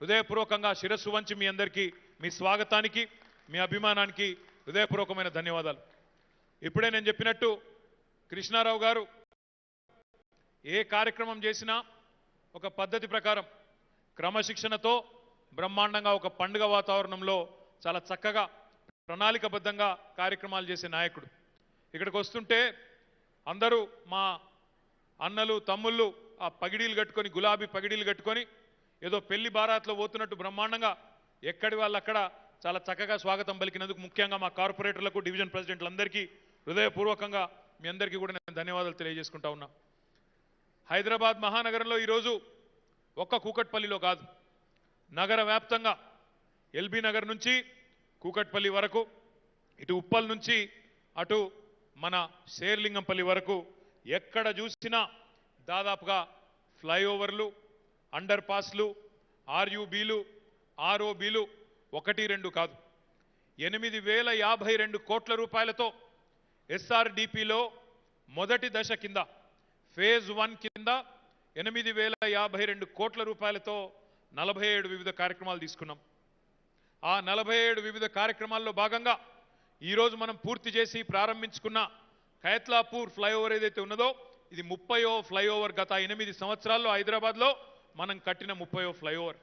హృదయపూర్వకంగా శిరస్సు వంచి మీ అందరికీ మీ స్వాగతానికి మీ అభిమానానికి హృదయపూర్వకమైన ధన్యవాదాలు. ఇప్పుడే నేను చెప్పినట్టు కృష్ణారావు గారు ఏ కార్యక్రమం చేసినా ఒక పద్ధతి ప్రకారం క్రమశిక్షణతో బ్రహ్మాండంగా ఒక పండుగ వాతావరణంలో చాలా చక్కగా ప్రణాళికబద్ధంగా కార్యక్రమాలు చేసే నాయకుడు. ఇక్కడికి వస్తుంటే అందరూ మా అన్నలు తమ్ముళ్ళు ఆ పగిడీలు కట్టుకొని గులాబీ పగిడీలు కట్టుకొని ఏదో పెళ్ళి బారాత్లో పోతున్నట్టు బ్రహ్మాండంగా ఎక్కడి వాళ్ళు అక్కడ చాలా చక్కగా స్వాగతం పలికినందుకు ముఖ్యంగా మా కార్పొరేటర్లకు డివిజన్ ప్రెసిడెంట్లందరికీ హృదయపూర్వకంగా మీ అందరికీ కూడా నేను ధన్యవాదాలు తెలియజేసుకుంటా ఉన్నా. హైదరాబాద్ మహానగరంలో ఈరోజు ఒక్క కూకట్పల్లిలో కాదు నగర వ్యాప్తంగా ఎల్బీ నగర్ నుంచి కూకట్పల్లి వరకు ఇటు ఉప్పల్ నుంచి అటు మన శేర్లింగంపల్లి వరకు ఎక్కడ చూసినా దాదాపుగా ఫ్లైఓవర్లు అండర్ పాస్లు ఆర్యూబీలు ఆర్ఓబీలు ఒకటి రెండు కాదు. ఎనిమిది వేల యాభై రెండు కోట్ల రూపాయలతో ఎస్ఆర్డిపిలో మొదటి దశ కింద ఫేజ్ వన్ కింద ఎనిమిది వేల యాభై రెండు కోట్ల రూపాయలతో నలభై ఏడు వివిధ కార్యక్రమాలు తీసుకున్నాం. ఆ నలభై ఏడు వివిధ కార్యక్రమాల్లో భాగంగా ఈరోజు మనం పూర్తి చేసి ప్రారంభించుకున్న ఖైత్లాపూర్ ఫ్లైఓవర్ ఏదైతే ఉన్నదో ఇది ముప్పయో ఫ్లైఓవర్ గత ఎనిమిది సంవత్సరాల్లో హైదరాబాద్లో మనం కట్టిన ముప్పయో ఫ్లైఓవర్.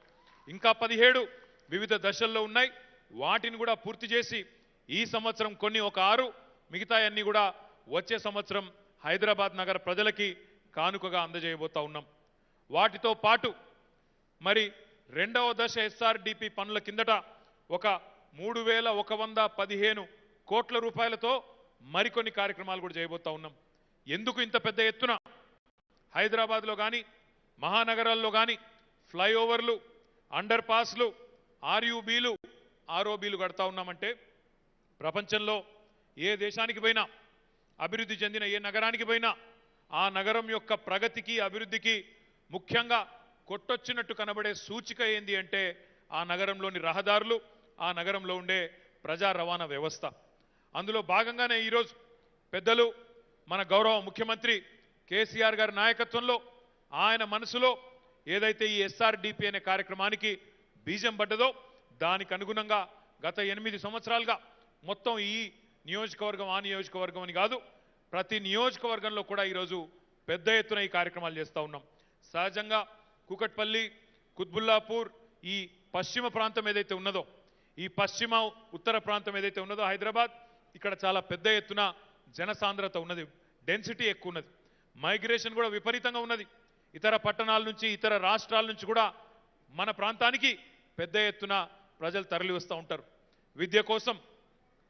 ఇంకా పదిహేడు వివిధ దశల్లో ఉన్నాయి. వాటిని కూడా పూర్తి చేసి ఈ సంవత్సరం కొన్ని ఒక ఆరు మిగతాయన్నీ కూడా వచ్చే సంవత్సరం హైదరాబాద్ నగర ప్రజలకి కానుకగా అందజేయబోతా ఉన్నాం. వాటితో పాటు మరి రెండవ దశ ఎస్ఆర్డిపి పనుల కిందట ఒక మూడు వేల ఒక వంద పదిహేను కోట్ల రూపాయలతో మరికొన్ని కార్యక్రమాలు కూడా చేయబోతా ఉన్నాం. ఎందుకు ఇంత పెద్ద ఎత్తున? హైదరాబాద్లో కానీ మహానగరాల్లో కానీ ఫ్లైఓవర్లు అండర్ పాస్లు ఆర్యూబీలు ఆర్ఓబీలు కడతా ఉన్నామంటే ప్రపంచంలో ఏ దేశానికి పోయినా అభివృద్ధి చెందిన ఏ నగరానికి పోయినా ఆ నగరం యొక్క ప్రగతికి అభివృద్ధికి ముఖ్యంగా కొట్టొచ్చినట్టు కనబడే సూచిక ఏంది అంటే ఆ నగరంలోని రహదారులు ఆ నగరంలో ఉండే ప్రజా రవాణా వ్యవస్థ. అందులో భాగంగానే ఈరోజు పెద్దలు మన గౌరవ ముఖ్యమంత్రి కేసీఆర్ గారి నాయకత్వంలో ఆయన మనసులో ఏదైతే ఈ ఎస్ఆర్డిపి అనే కార్యక్రమానికి బీజం పడ్డదో దానికి అనుగుణంగా గత ఎనిమిది సంవత్సరాలుగా మొత్తం ఈ నియోజకవర్గం ఆ నియోజకవర్గం అని కాదు ప్రతి నియోజకవర్గంలో కూడా ఈరోజు పెద్ద ఎత్తున ఈ కార్యక్రమాలు చేస్తూ ఉన్నాం. సహజంగా కూకట్పల్లి కుత్బుల్లాపూర్ ఈ పశ్చిమ ప్రాంతం ఏదైతే ఉన్నదో ఈ పశ్చిమ ఉత్తర ప్రాంతం ఏదైతే ఉన్నదో హైదరాబాద్ ఇక్కడ చాలా పెద్ద ఎత్తున జనసాంద్రత ఉన్నది డెన్సిటీ ఎక్కువ ఉన్నది. మైగ్రేషన్ కూడా విపరీతంగా ఉన్నది. ఇతర పట్టణాల నుంచి ఇతర రాష్ట్రాల నుంచి కూడా మన ప్రాంతానికి పెద్ద ఎత్తున ప్రజలు తరలి వస్తూ ఉంటారు. విద్య కోసం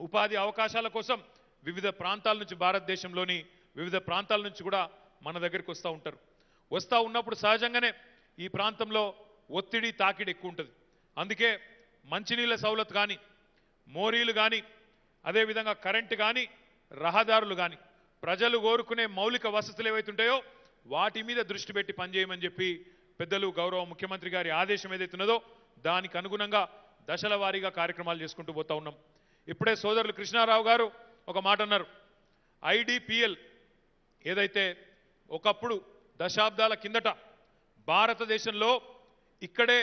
ఉపాధి అవకాశాల కోసం వివిధ ప్రాంతాల నుంచి భారతదేశంలోని వివిధ ప్రాంతాల నుంచి కూడా మన దగ్గరికి వస్తూ ఉంటారు. వస్తూ ఉన్నప్పుడు సహజంగానే ఈ ప్రాంతంలో ఒత్తిడి తాకిడి ఎక్కువ ఉంటుంది. అందుకే మంచినీళ్ళ సౌలత్ కానీ మోరీలు కానీ అదేవిధంగా కరెంటు కానీ రహదారులు కానీ ప్రజలు కోరుకునే మౌలిక వసతులు ఏవైతుంటాయో వాటి మీద దృష్టి పెట్టి పనిచేయమని చెప్పి పెద్దలు గౌరవ ముఖ్యమంత్రి గారి ఆదేశం ఏదైతే ఉన్నదో దానికి అనుగుణంగా దశల వారీగా కార్యక్రమాలు చేసుకుంటూ పోతా ఉన్నాం. ఇప్పుడే సోదరులు కృష్ణారావు గారు ఒక మాట అన్నారు. ఐడిపిఎల్ ఏదైతే ఒకప్పుడు దశాబ్దాల కిందట భారతదేశంలో ఇక్కడే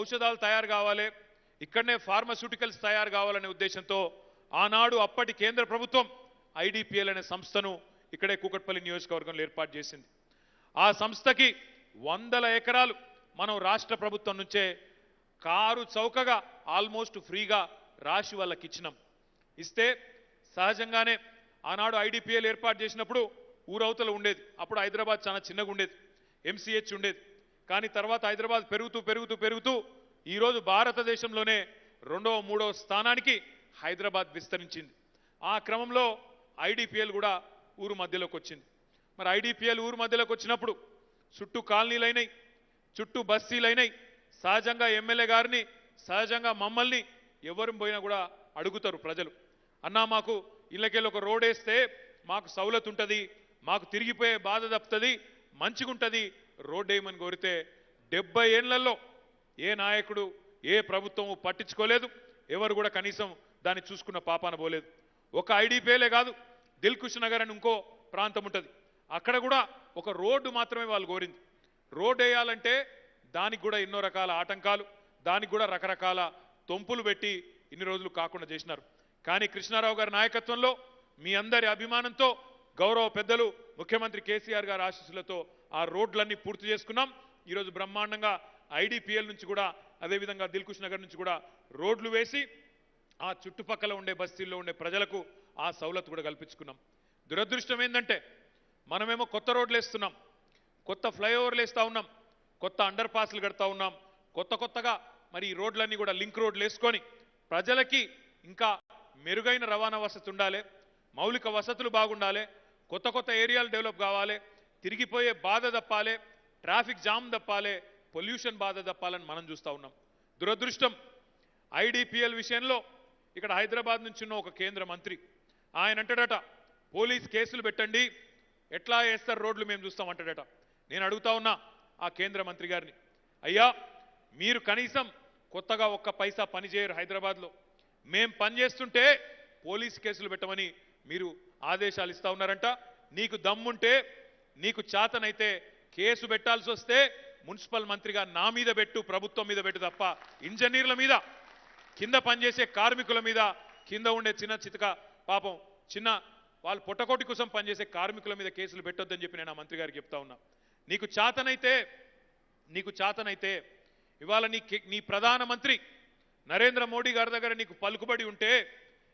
ఔషధాలు తయారు కావాలి ఇక్కడనే ఫార్మస్యూటికల్స్ తయారు కావాలనే ఉద్దేశంతో ఆనాడు అప్పటి కేంద్ర ప్రభుత్వం ఐడిపిఎల్ అనే సంస్థను ఇక్కడే కూకట్పల్లి నియోజకవర్గంలో ఏర్పాటు చేసింది. ఆ సంస్థకి వందల ఎకరాలు మనం రాష్ట్ర ప్రభుత్వం నుంచే కారు చౌకగా ఆల్మోస్ట్ ఫ్రీగా రాశి వాళ్ళకి ఇచ్చినాం. ఇస్తే సహజంగానే ఆనాడు ఐడిపిఎల్ ఏర్పాటు చేసినప్పుడు ఊరవతల ఉండేది. అప్పుడు హైదరాబాద్ చాలా చిన్నగా ఉండేది. ఎంసీహెచ్ ఉండేది. కానీ తర్వాత హైదరాబాద్ పెరుగుతూ పెరుగుతూ పెరుగుతూ ఈరోజు భారతదేశంలోనే రెండవ మూడవ స్థానానికి హైదరాబాద్ విస్తరించింది. ఆ క్రమంలో ఐడిపిఎల్ కూడా ఊరు మధ్యలోకి వచ్చింది. మరి ఐడిపిఎల్ ఊరు మధ్యలోకి వచ్చినప్పుడు చుట్టూ కాలనీలైనాయి చుట్టూ బస్తీలైనాయి. సహజంగా ఎమ్మెల్యే గారిని సహజంగా మమ్మల్ని ఎవరు పోయినా కూడా అడుగుతారు ప్రజలు. అన్నా మాకు ఇళ్ళకెళ్ళి ఒక రోడ్ వేస్తే మాకు సౌలత్ ఉంటుంది మాకు తిరిగిపోయే బాధ తప్పుతుంది మంచిగుంటుంది. రోడ్ వేయమని కోరితే డెబ్బై ఏళ్ళలో ఏ నాయకుడు ఏ ప్రభుత్వం పట్టించుకోలేదు. ఎవరు కూడా కనీసం దాన్ని చూసుకున్న పాపాన పోలేదు. ఒక ఐడిపిఎలే కాదు దిల్కుష్ నగర్ అని ఇంకో ప్రాంతం ఉంటుంది. అక్కడ కూడా ఒక రోడ్డు మాత్రమే వాళ్ళు కోరింది. రోడ్డు వేయాలంటే దానికి కూడా ఎన్నో రకాల ఆటంకాలు దానికి కూడా రకరకాల తొంపులు పెట్టి ఇన్ని రోజులు కాకుండా చేసినారు. కానీ కృష్ణారావు గారి నాయకత్వంలో మీ అందరి అభిమానంతో గౌరవ పెద్దలు ముఖ్యమంత్రి కేసీఆర్ గారి ఆశీస్సులతో ఆ రోడ్లన్నీ పూర్తి చేసుకున్నాం. ఈరోజు బ్రహ్మాండంగా ఐడిపిఎల్ నుంచి కూడా అదేవిధంగా దిల్కుష్ నగర్ నుంచి కూడా రోడ్లు వేసి ఆ చుట్టుపక్కల ఉండే బస్తీల్లో ఉండే ప్రజలకు ఆ సౌలత్ కూడా కల్పించుకున్నాం. దురదృష్టం ఏంటంటే మనమేమో కొత్త రోడ్లు వేస్తున్నాం కొత్త ఫ్లైఓవర్లు వేస్తా ఉన్నాం కొత్త అండర్ పాస్లు కడతా ఉన్నాం కొత్త కొత్తగా మరి ఈ రోడ్లన్నీ కూడా లింక్ రోడ్లు వేసుకొని ప్రజలకి ఇంకా మెరుగైన రవాణా వసతి ఉండాలి మౌలిక వసతులు బాగుండాలి కొత్త కొత్త ఏరియాలు డెవలప్ కావాలి తిరిగిపోయే బాధ తప్పాలి ట్రాఫిక్ జామ్ తప్పాలి పొల్యూషన్ బాధ తప్పాలని మనం చూస్తా ఉన్నాం. దురదృష్టం ఐడిపిఎల్ విషయంలో ఇక్కడ హైదరాబాద్ నుంచి ఉన్న ఒక కేంద్ర మంత్రి ఆయన అంటాడట పోలీస్ కేసులు పెట్టండి ఎట్లా వేస్తారు రోడ్లు మేము చూస్తామంటాడట. నేను అడుగుతా ఉన్నా ఆ కేంద్ర మంత్రి గారిని అయ్యా మీరు కనీసం కొత్తగా ఒక్క పైసా పనిచేయరు హైదరాబాద్లో. మేం పని చేస్తుంటే పోలీస్ కేసులు పెట్టమని మీరు ఆదేశాలు ఇస్తా ఉన్నారంట. నీకు దమ్ముంటే నీకు చేతనైతే కేసు పెట్టాల్సి వస్తే మున్సిపల్ మంత్రిగా నా మీద పెట్టు ప్రభుత్వం మీద పెట్టు తప్ప ఇంజనీర్ల మీద కింద పనిచేసే కార్మికుల మీద కింద ఉండే చిన్న చితక పాపం చిన్న వాళ్ళు పొట్టకోటి కోసం పనిచేసే కార్మికుల మీద కేసులు పెట్టొద్దని చెప్పి నేను ఆ మంత్రి గారికి చెప్తా ఉన్నా. నీకు చాతనైతే నీకు చాతనైతే ఇవాళ నీ నీ ప్రధానమంత్రి నరేంద్ర మోడీ గారి దగ్గర నీకు పలుకుబడి ఉంటే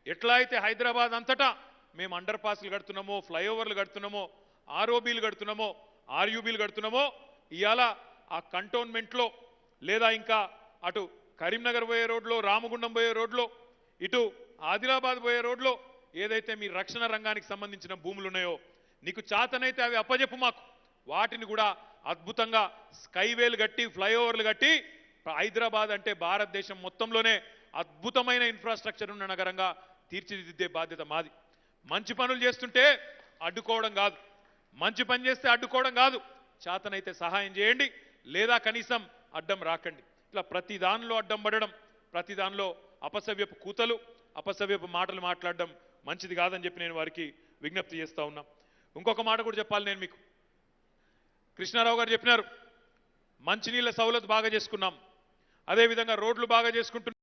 ఎట్లా అయితే హైదరాబాద్ అంతటా మేము అండర్ పాస్లు కడుతున్నామో ఫ్లైఓవర్లు కడుతున్నామో ఆర్ఓబీలు కడుతున్నామో ఆర్యూబీలు కడుతున్నామో ఇవాళ ఆ కంటోన్మెంట్లో లేదా ఇంకా అటు కరీంనగర్ పోయే రోడ్లో రామగుండం పోయే రోడ్లో ఇటు ఆదిలాబాద్ పోయే రోడ్లో ఏదైతే మీ రక్షణ రంగానికి సంబంధించిన భూములు ఉన్నాయో నీకు చాతనైతే అవి అప్పజెప్పు మాకు. వాటిని కూడా అద్భుతంగా స్కైవేలు కట్టి ఫ్లైఓవర్లు కట్టి హైదరాబాద్ అంటే భారతదేశం మొత్తంలోనే అద్భుతమైన ఇన్ఫ్రాస్ట్రక్చర్ ఉన్న నగరంగా తీర్చిదిద్దే బాధ్యత మాది. మంచి పనులు చేస్తుంటే అడ్డుకోవడం కాదు. మంచి పని చేస్తే అడ్డుకోవడం కాదు. చేతనైతే సహాయం చేయండి. లేదా కనీసం అడ్డం రాకండి. ఇట్లా ప్రతి దానిలో అడ్డం పడడం ప్రతి దానిలో అపసవ్యపు కూతలు అపసవ్యపు మాటలు మాట్లాడడం మంచిది కాదని చెప్పి నేను వారికి విజ్ఞప్తి చేస్తా ఉన్నా. ఇంకొక మాట కూడా చెప్పాలి నేను మీకు. కృష్ణారావు గారు చెప్పినారు మంచినీళ్ళ సౌలత్ బాగా చేసుకున్నాం. అదేవిధంగా రోడ్లు బాగా చేసుకుంటున్నాం.